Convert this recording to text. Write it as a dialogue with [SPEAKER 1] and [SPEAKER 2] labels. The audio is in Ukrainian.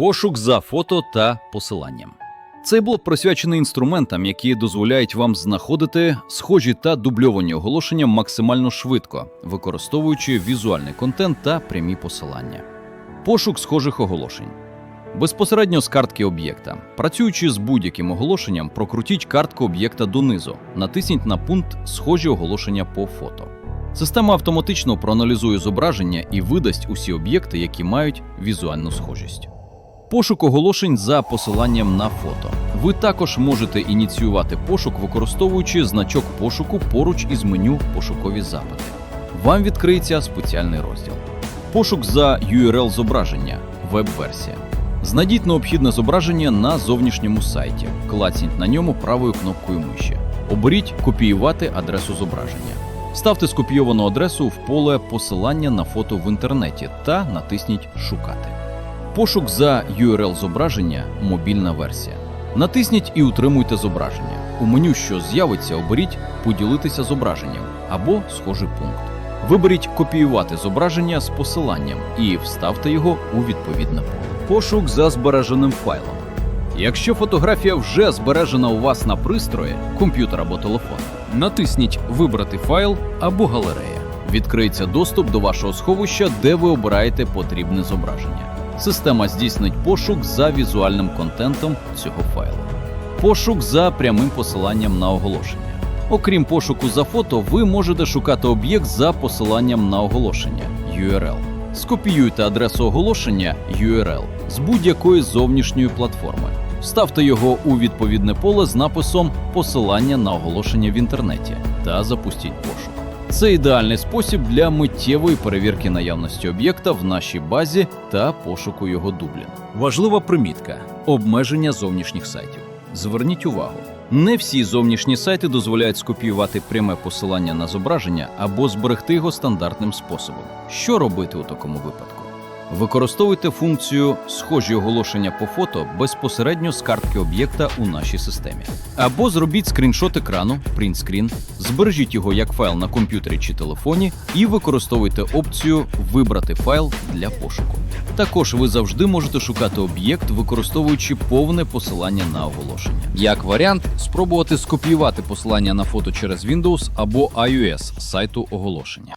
[SPEAKER 1] Пошук за фото та посиланням. Цей блок присвячений інструментам, які дозволяють вам знаходити схожі та дубльовані оголошення максимально швидко, використовуючи візуальний контент та прямі посилання. Пошук схожих оголошень. Безпосередньо з картки об'єкта. Працюючи з будь-яким оголошенням, прокрутіть картку об'єкта донизу, натисніть на пункт Схожі оголошення по фото. Система автоматично проаналізує зображення і видасть усі об'єкти, які мають візуальну схожість. Пошук оголошень за посиланням на фото. Ви також можете ініціювати пошук, використовуючи значок пошуку поруч із меню Пошукові запити. Вам відкриється спеціальний розділ. Пошук за URL зображення веб-версія. Знайдіть необхідне зображення на зовнішньому сайті. Клацніть на ньому правою кнопкою миші. Оберіть Копіювати адресу зображення. Ставте скопійовану адресу в поле посилання на фото в інтернеті та натисніть Шукати. Пошук за URL зображення мобільна версія. Натисніть і утримуйте зображення. У меню, що з'явиться, оберіть Поділитися зображенням або схожий пункт. Виберіть Копіювати зображення з посиланням і вставте його у відповідне поле. Пошук за збереженим файлом. Якщо фотографія вже збережена у вас на пристрої, комп'ютер або телефон, натисніть Вибрати файл або галерея. Відкриється доступ до вашого сховища, де ви обираєте потрібне зображення. Система здійснить пошук за візуальним контентом цього файлу. Пошук за прямим посиланням на оголошення. Окрім пошуку за фото, ви можете шукати об'єкт за посиланням на оголошення URL. Скопіюйте адресу оголошення URL з будь-якої зовнішньої платформи. Вставте його у відповідне поле з написом Посилання на оголошення в інтернеті та запустіть пошук. Це ідеальний спосіб для миттєвої перевірки наявності об'єкта в нашій базі та пошуку його дублін. Важлива примітка: обмеження зовнішніх сайтів. Зверніть увагу, не всі зовнішні сайти дозволяють скопіювати пряме посилання на зображення або зберегти його стандартним способом. Що робити у такому випадку? Використовуйте функцію схожі оголошення по фото безпосередньо з картки об'єкта у нашій системі. Або зробіть скріншот екрану, принтскрін, збережіть його як файл на комп'ютері чи телефоні і використовуйте опцію Вибрати файл для пошуку. Також ви завжди можете шукати об'єкт, використовуючи повне посилання на оголошення. Як варіант, спробувати скопіювати посилання на фото через Windows або iOS сайту оголошення.